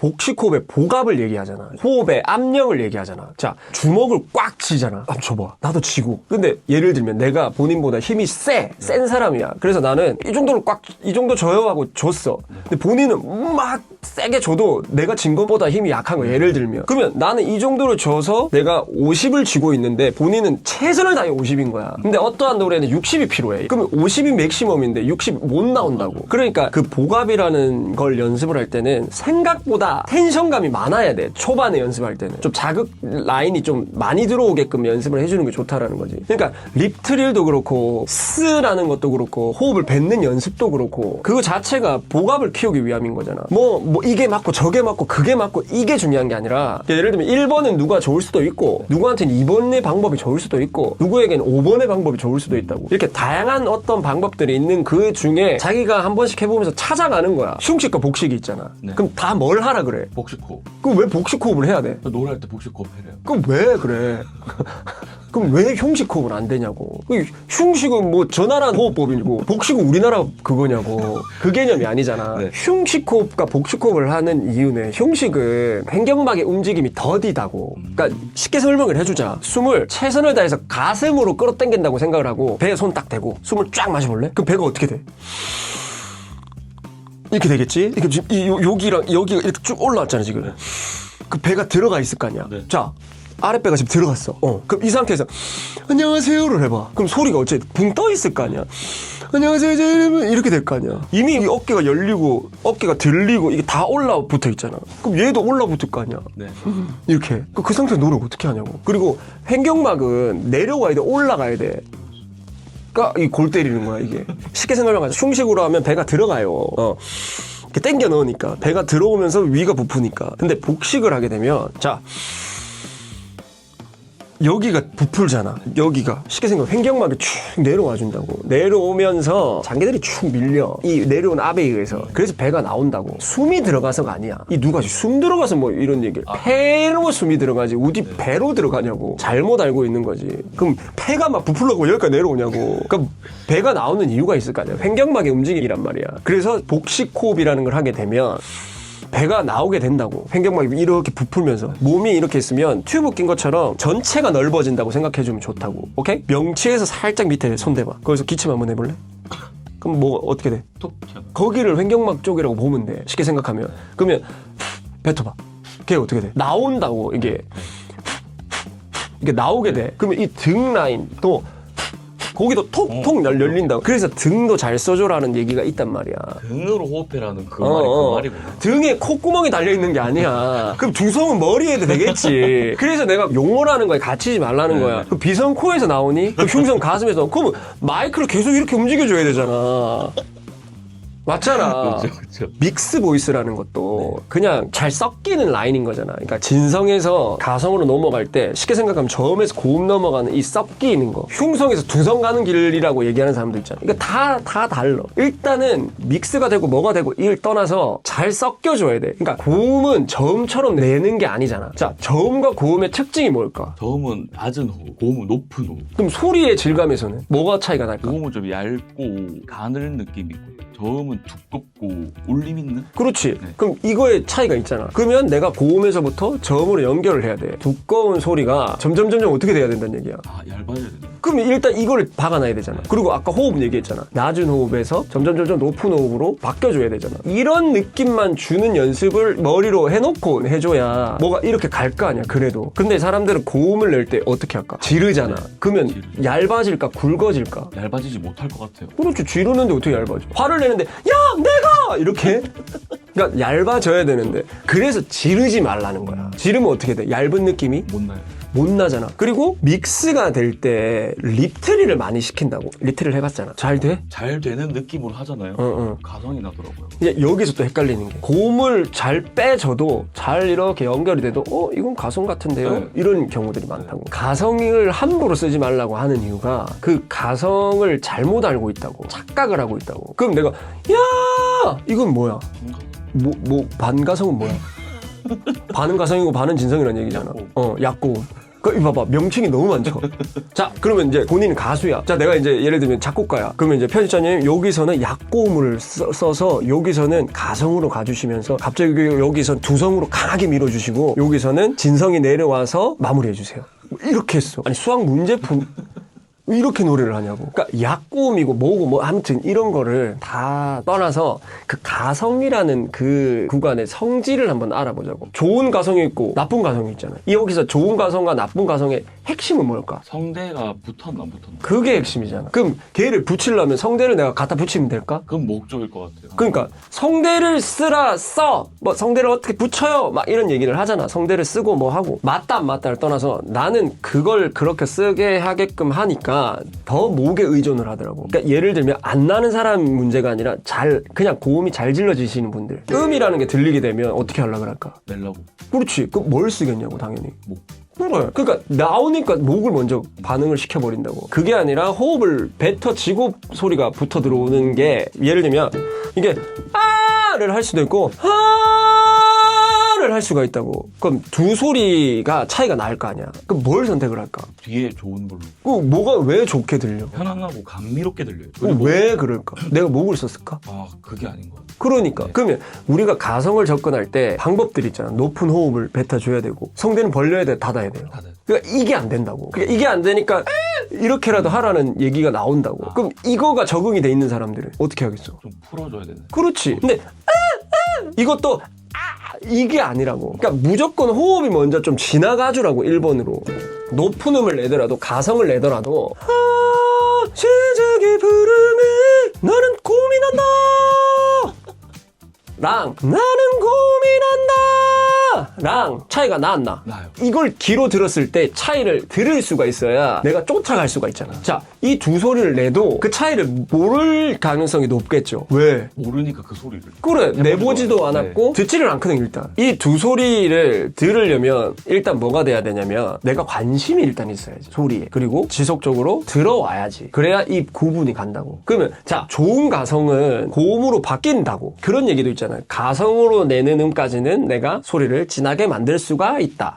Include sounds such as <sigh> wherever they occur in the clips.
복식호흡의 보갑을 얘기하잖아. 호흡의 압력을 얘기하잖아. 자, 주먹을 꽉 쥐잖아. 한번 줘봐. 나도 쥐고. 근데 예를 들면 내가 본인보다 힘이 세, 센 사람이야. 그래서 나는 이 정도를 꽉, 이 정도 줘요 하고 줬어. 근데 본인은 막 세게 줘도 내가 진 것보다 힘이 약한 거야. 예를 들면. 그러면 나는 이 정도를 줘서 내가 50을 쥐고 있는데 본인은 최선을 다해 50인 거야. 근데 어떠한 노래는 60이 필요해. 그러면 50이 맥시멈인데 60 못 나온다고. 그러니까 그 보갑이라는 걸 연습을 할 때는 생각보다 텐션감이 많아야 돼. 초반에 연습할 때는. 좀 자극 라인이 좀 많이 들어오게끔 연습을 해주는 게 좋다라는 거지. 그러니까 립 트릴도 그렇고 스라는 것도 그렇고 호흡을 뱉는 연습도 그렇고 그거 자체가 보갑을 키우기 위함인 거잖아. 뭐, 뭐 이게 맞고 저게 맞고 그게 맞고 이게 중요한 게 아니라 예를 들면 1번은 누가 좋을 수도 있고 누구한테는 2번의 방법이 좋을 수도 있고 누구에게는 5번의 방법이 좋을 수도 있다고. 이렇게 다양한 어떤 방법들이 있는 그 중에 자기가 한 번씩 해보면서 찾아가는 거야. 흉식과 복식이 있잖아. 네. 그럼 다 뭘 하라 그래? 복식호흡. 그럼 왜 복식 호흡을 해야 돼? 노래할 때 복식호흡 해래요. 그럼 왜 그래? <laughs> 그럼 왜 흉식 호흡은 안 되냐고. 그 흉식은 뭐 전화란 호흡법이고 복식은 우리나라 그거냐고. 그 개념이 아니잖아. 네. 흉식 호흡과 복식 호흡을 하는 이유는 흉식은 횡격막의 움직임이 더디다고. 그러니까 쉽게 설명을 해주자. 숨을 최선을 다해서 가슴으로 끌어당긴다고 생각을 하고 배에 손 딱 대고 숨을 쫙 마셔볼래? 그럼 배가 어떻게 돼? 이렇게 되겠지? 이렇게 지금 이, 요- 여기랑 여기가 이렇게 쭉 올라왔잖아 지금. 그 배가 들어가 있을 거 아니야. 네. 자 아랫배가 지금 들어갔어. 어. 그럼 이 상태에서 안녕하세요를 해봐. 그럼 소리가 어째 붕 떠 있을 거 아니야. 안녕하세요 제 이름은 이렇게 될 거 아니야. 이미 이 어깨가 열리고 어깨가 들리고 이게 다 올라붙어 있잖아. 그럼 얘도 올라붙을 거 아니야. 네. 이렇게 그, 그 상태에서 노래 어떻게 하냐고 그리고 횡격막은 내려가야 돼 올라가야 돼 그러니까 이골 때리는 거야 이게. 쉽게 생각하면 흉식으로 하면 배가 들어가요. 어. 이렇게 당겨 넣으니까 배가 들어오면서 위가 부푸니까. 근데 복식을 하게 되면 자 여기가 부풀잖아. 여기가 쉽게 생각하면 횡격막이 쭉 내려와 준다고. 내려오면서 장기들이 쭉 밀려. 이 내려온 압에 의해서. 그래서 배가 나온다고. 숨이 들어가서가 아니야. 이 누가 숨 들어가서 뭐 이런 얘기를. 폐로 숨이 들어가지. 어디 배로 들어가냐고. 잘못 알고 있는 거지. 그럼 폐가 막 부풀려고 여기까지 내려오냐고. 그럼 배가 나오는 이유가 있을 거 아니야. 횡격막의 움직임이란 말이야. 그래서 복식 호흡이라는 걸 하게 되면 배가 나오게 된다고. 횡격막이 이렇게 부풀면서 몸이 이렇게 있으면 튜브 낀 것처럼 전체가 넓어진다고 생각해주면 좋다고. 오케이? 명치에서 살짝 밑에 손 대봐. 거기서 기침 한번 해볼래? 그럼 뭐 어떻게 돼? 톡 튀어. 거기를 횡격막 쪽이라고 보면 돼. 쉽게 생각하면. 그러면 뱉어봐. 걔 어떻게 돼? 나온다고 이게 이게 나오게 돼. 그러면 이 등 라인 또 거기도 톡톡 열- 열린다고. 그래서 등도 잘 써줘라는 얘기가 있단 말이야. 등으로 호흡해라는 그 어, 말이 어. 그 말이구나. 등에 콧구멍이 달려 있는 게 아니야. <laughs> 그럼 두성은 머리에 해도 되겠지. 그래서 내가 용어라는 거에 갇히지 말라는 네, 거야. 네. 그 비성 코에서 나오니? 그 흉성 가슴에서. 그러면 마이크를 계속 이렇게 움직여줘야 되잖아. 맞잖아. <laughs> 그렇죠, 그렇죠. 믹스 보이스라는 것도 그냥 잘 섞이는 라인인 거잖아. 그러니까 진성에서 가성으로 넘어갈 때 쉽게 생각하면 저음에서 고음 넘어가는 이 섞이는 거. 흉성에서 두성 가는 길이라고 얘기하는 사람도 있잖아. 그러니까 다, 다 달라. 일단은 믹스가 되고 뭐가 되고 일 떠나서 잘 섞여줘야 돼. 그러니까 고음은 저음처럼 내는 게 아니잖아. 자, 저음과 고음의 특징이 뭘까? 저음은 낮은 호흡, 고음은 높은 호흡. 그럼 소리의 질감에서는 뭐가 차이가 날까? 고음은 좀 얇고 가늘은 느낌이 있고 저음은 두껍고 울림 있는? 그렇지. 네. 그럼 이거에 차이가 있잖아. 그러면 내가 고음에서부터 저음으로 연결을 해야 돼. 두꺼운 소리가 점점 점점 어떻게 돼야 된다는 얘기야. 아 얇아야 되나? 그럼 일단 이거를 박아놔야 되잖아. 그리고 아까 호흡 얘기했잖아. 낮은 호흡에서 점점 점점 높은 호흡으로 바뀌어줘야 되잖아. 이런 느낌만 주는 연습을 머리로 해놓고 해줘야 뭐가 이렇게 갈 거 아니야. 그래도. 근데 사람들은 고음을 낼 때 어떻게 할까? 지르잖아. 그러면. 얇아질까? 굵어질까? 얇아지지 못할 것 같아요. 그렇지 지르는데 어떻게 얇아져 화를 내는데 야 내가 이렇게 그러니까 얇아져야 되는데 그래서 지르지 말라는 거야 지르면 어떻게 돼 얇은 느낌이 못 나요. 못 나잖아 그리고 믹스가 될때 립트리를 많이 시킨다고 립트리를 해봤잖아 잘 돼? 잘 되는 느낌으로 하잖아요. 어, 어. 가성이 나더라고요. 이제 여기서 또 헷갈리는 게 고음을 잘 빼줘도 잘 이렇게 연결이 돼도 어 이건 가성 같은데요 네. 이런 경우들이 많다고 가성을 함부로 쓰지 말라고 하는 이유가 그 가성을 잘못 알고 있다고 착각을 하고 있다고 그럼 내가 야 이건 뭐야 뭐, 뭐 반가성은 뭐야 반은 가성이고 반은 진성이라는 얘기잖아 어 약고음 그, 봐봐. 명칭이 너무 많죠. <laughs> 자, 그러면 이제 본인은 가수야. 자, 내가 이제 예를 들면 작곡가야. 그러면 이제 편집자님, 여기서는 약고음을 써, 써서 여기서는 가성으로 가주시면서 갑자기 여기선 두성으로 강하게 밀어주시고 여기서는 진성이 내려와서 마무리해주세요. 이렇게 했어. 아니, 수학 문제품. 이렇게 노래를 하냐고. 그러니까 약고음이고 뭐고 뭐 아무튼 이런 거를 다 떠나서 그 가성이라는 그 구간의 성질을 한번 알아보자고. 좋은 가성이 있고 나쁜 가성이 있잖아요. 여기서 좋은 가성과 나쁜 가성의 핵심은 뭘까? 성대가 붙었나 안 붙었나? 그게 핵심이잖아. 그럼 걔를 붙이려면 성대를 내가 갖다 붙이면 될까? 그건 목적일 것 같아요. 그러니까 성대를 쓰라 써. 뭐 성대를 어떻게 붙여요? 막 이런 얘기를 하잖아. 성대를 쓰고 뭐 하고 맞다 안 맞다를 떠나서 나는 그걸 그렇게 쓰게 하게끔 하니까 더 목에 의존을 하더라고. 그러니까 예를 들면 안 나는 사람 문제가 아니라 잘 그냥 고음이 잘 질러지시는 분들. 음이라는 게 들리게 되면 어떻게 하려고 할까? 낼라고. 그렇지. 그 뭘 쓰겠냐고 당연히. 목. 그래. 그러니까 나오니까 목을 먼저 반응을 시켜버린다고. 그게 아니라 호흡을 뱉어지고 소리가 붙어 들어오는 게 예를 들면 이게 아를 할 수도 있고 아 를할 수가 있다고. 그럼 두 소리가 차이가 날 거 아니야. 그럼 뭘 선택을 할까? 뒤에 좋은 걸로. 그 뭐가 왜 좋게 들려? 편안하고 감미롭게 들려요. 그 그리고 왜 그럴까? 내가 목을 썼을까? 아 그게 아닌 것 같아요. 그러니까 그러면 우리가 가성을 접근할 때 방법들 있잖아. 높은 호흡을 뱉어줘야 되고 성대는 벌려야 돼, 닫아야 돼요. 다들 그러니까 이게 안 된다고. 그러니까 이게 안 되니까 이렇게라도 하라는 얘기가 나온다고. 그럼 이거가 적응이 돼 있는 사람들은 어떻게 하겠어? 좀 풀어줘야 되는. 그렇지. 근데 이것도 아, 이게 아니라고. 그러니까 무조건 호흡이 먼저 좀 지나가주라고 1번으로. 높은 음을 내더라도 가성을 내더라도 아, 시작의 부름에 나는 고민한다. 랑 나는. 랑 차이가 나왔나? 나요. 이걸 귀로 들었을 때 차이를 들을 수가 있어야 내가 쫓아갈 수가 있잖아. 자, 이 두 소리를 내도 그 차이를 모를 가능성이 높겠죠. 왜? 모르니까 그 소리를. 그래, 내보지도 않았고. 않았고, 듣지를 않거든, 일단. 이 두 소리를 들으려면, 일단 뭐가 돼야 되냐면, 내가 관심이 일단 있어야지, 소리에. 그리고 지속적으로 들어와야지. 그래야 이 구분이 간다고. 그러면, 자, 좋은 가성은 고음으로 바뀐다고. 그런 얘기도 있잖아요. 가성으로 내는 음까지는 내가 소리를 진하게 만들 수가 있다.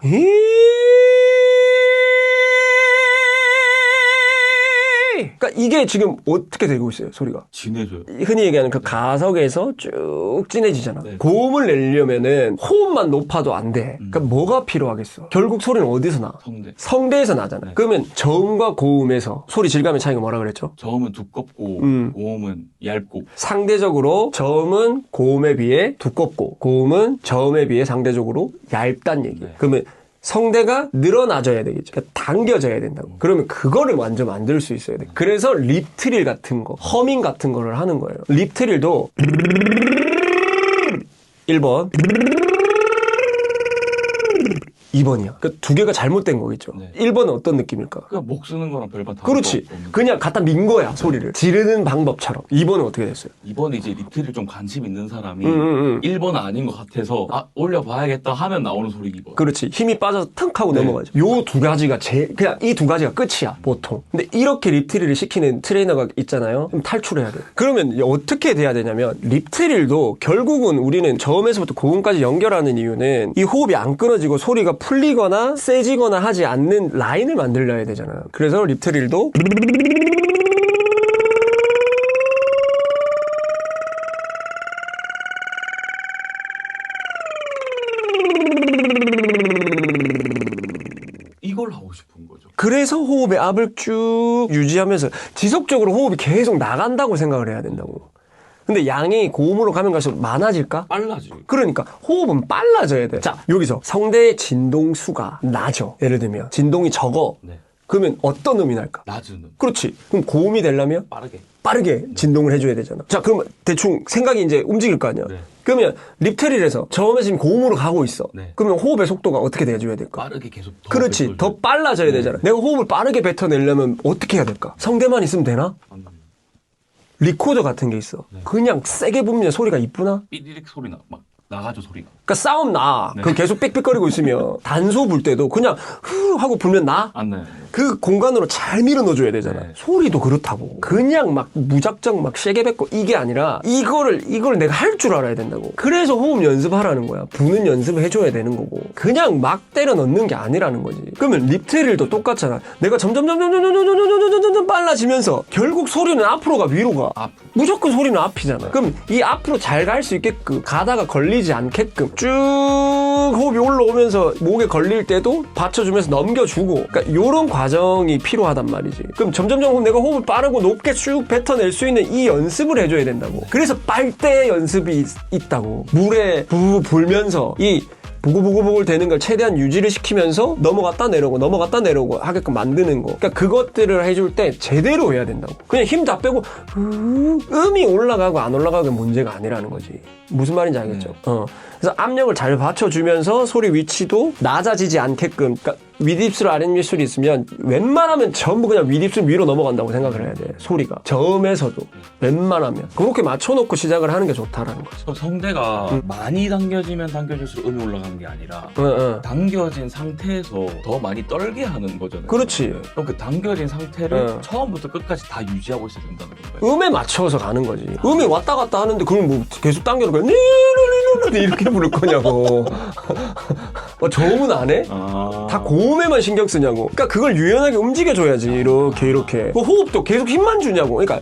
그러니까 이게 지금 어떻게 되고 있어요, 소리가? 진해져요. 흔히 얘기하는 그 가석에서 쭉 진해지잖아. 네. 고음을 내려면은 호흡만 높아도 안 돼. 그러니까 뭐가 필요하겠어? 결국 소리는 어디서 나? 성대. 성대에서 나잖아. 네. 그러면 저음과 고음에서 소리 질감의 차이가 뭐라 그랬죠? 저음은 두껍고 음. 고음은 얇고 상대적으로 저음은 고음에 비해 두껍고 고음은 저음에 비해 상대적으로 얇단 얘기야. 네. 그러면 성대가 늘어나져야 되겠죠. 그러니까 당겨져야 된다고. 그러면 그거를 완전 만들 수 있어야 돼. 그래서 립트릴 같은 거, 허밍 같은 거를 하는 거예요. 립트릴도 1번 2번이야. 그러니까 두 개가 잘못된 거겠죠. 네. 1번은 어떤 느낌일까? 그냥 목 쓰는 거랑 별반 다를 그렇지. 거 없는 그냥 갖다 민 거야, 소리를. 지르는 방법처럼. 2번은 어떻게 됐어요? 이번에 이제 리트를 좀 관심 있는 사람이 음, 음, 음. 1번 아닌 것 같아서 아 올려봐야겠다 하면 나오는 소리 2번 그렇지. 힘이 빠져서 탁 하고 네. 넘어가죠. 요 두 가지가 제일, 그냥 이 두 가지가 끝이야, 보통. 근데 이렇게 립트릴을 시키는 트레이너가 있잖아요. 그럼 탈출해야 돼. 그러면 어떻게 돼야 되냐면, 립트릴도 결국은 우리는 저음에서부터 고음까지 연결하는 이유는 이 호흡이 안 끊어지고 소리가 풀리거나 세지거나 하지 않는 라인을 만들려야 되잖아요. 그래서 립트릴도 이걸 하고 싶은 거죠 그래서 호흡의 압을 쭉 유지하면서 지속적으로 호흡이 계속 나간다고 생각을 해야 된다고. 근데 양이 고음으로 가면 갈수록 많아질까? 빨라지 그러니까 호흡은 빨라져야 돼. 자, 여기서 성대의 진동수가 나죠. 예를 들면 진동이 적어. 네 그러면 어떤 음이 날까? 낮은 음 그렇지. 그럼 고음이 되려면 빠르게 빠르게 진동을 해줘야 되잖아. 자, 그러면 대충 생각이 이제 움직일 거 아니야. 네. 그러면 립테릴에서 저음에서 지금 고음으로 가고 있어. 네. 그러면 호흡의 속도가 어떻게 돼줘야 될까? 빠르게 계속 더 그렇지. 더 빨라져야 네. 되잖아. 내가 호흡을 빠르게 뱉어내려면 어떻게 해야 될까? 성대만 있으면 되나? 안 됩니다. 리코더 같은 게 있어. 네. 그냥 세게 부으면 소리가 이쁘나? 삐리릭 소리 나 막 나가죠 소리가 그러니까 싸움 나. 네. 그 계속 삑삑거리고 있으면 <laughs> 단소 불 때도 그냥 후 하고 불면 나? 안 나요 그 공간으로 잘 밀어 넣어줘야 되잖아. 네. 소리도 그렇다고. 그냥 막 무작정 막 세게 뱉고 이게 아니라 이거를 이걸 내가 할 줄 알아야 된다고. 그래서 호흡 연습하라는 거야. 부는 연습을 해줘야 되는 거고. 그냥 막 때려 넣는 게 아니라는 거지. 그러면 립트릴도 똑같잖아. 내가 점점 점 점 점 점 점 점 점 점 점 점 점 점 빨라지면서 결국 소리는 앞으로 가 위로 가. 앞. 무조건 소리는 앞이잖아. 그럼 이 앞으로 잘 갈 수 있게끔 가다가 걸리지 않게끔 쭉 호흡이 올라오면서 목에 걸릴 때도 받쳐주면서 넘겨주고 그러니까 이런 과정이 필요하단 말이지. 그럼 점점점 내가 호흡을 빠르고 높게 쭉 뱉어낼 수 있는 이 연습을 해줘야 된다고. 그래서 빨대 연습이 있- 있다고. 물에 부 불면서 이 보글보글보글 되는 걸 최대한 유지를 시키면서 넘어갔다 내려오고 넘어갔다 내려오고 하게끔 만드는 거. 그러니까 그것들을 해줄 때 제대로 해야 된다고. 그냥 힘 다 빼고 음, 음이 올라가고 안 올라가고 문제가 아니라는 거지. 무슨 말인지 알겠죠? 어. 그래서 압력을 잘 받쳐주면서 소리 위치도 낮아지지 않게끔. 그러니까 윗입술 아랫입술이 있으면 웬만하면 전부 그냥 윗입술 위로 넘어간다고 생각을 해야 돼. 소리가. 저음에서도 웬만하면 그렇게 맞춰놓고 시작을 하는 게 좋다라는. 그럼 성대가 많이 당겨지면 당겨질수록 음이 올라가는 게 아니라 응, 응. 당겨진 상태에서 더 많이 떨게 하는 거잖아요. 그렇지. 그럼 그 당겨진 상태를 응. 처음부터 끝까지 다 유지하고 있어야 된다는 건가요? 음에 맞춰서 가는 거지. 음이 왔다 갔다 하는데 그걸 뭐 계속 당겨놓고 니르르르르 이렇게 부를 거냐고. <laughs> 어, 저음은 안 해? 아. 다 고 음에만 신경 쓰냐고. 그러니까 그걸 유연하게 움직여줘야지. 이렇게 이렇게. 그 호흡도 계속 힘만 주냐고. 그러니까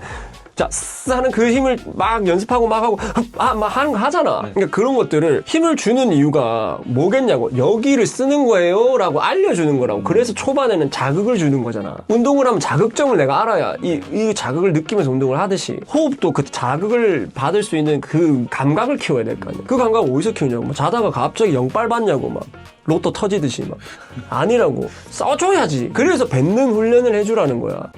자, 쓰 하는 그 힘을 막 연습하고 막 하고 아, 막 하는 거 하잖아. 그러니까 그런 것들을 힘을 주는 이유가 뭐겠냐고. 여기를 쓰는 거예요 라고 알려주는 거라고. 그래서 초반에는 자극을 주는 거잖아. 운동을 하면 자극점을 내가 알아야 이, 이 자극을 느끼면서 운동을 하듯이 호흡도 그 자극을 받을 수 있는 그 감각을 키워야 될 거 아니야. 그 감각을 어디서 키우냐고. 뭐 자다가 갑자기 영빨 받냐고 막. 로또 터지듯이 막. 아니라고. 써줘야지. 그래서 뱉는 훈련을 해주라는 거야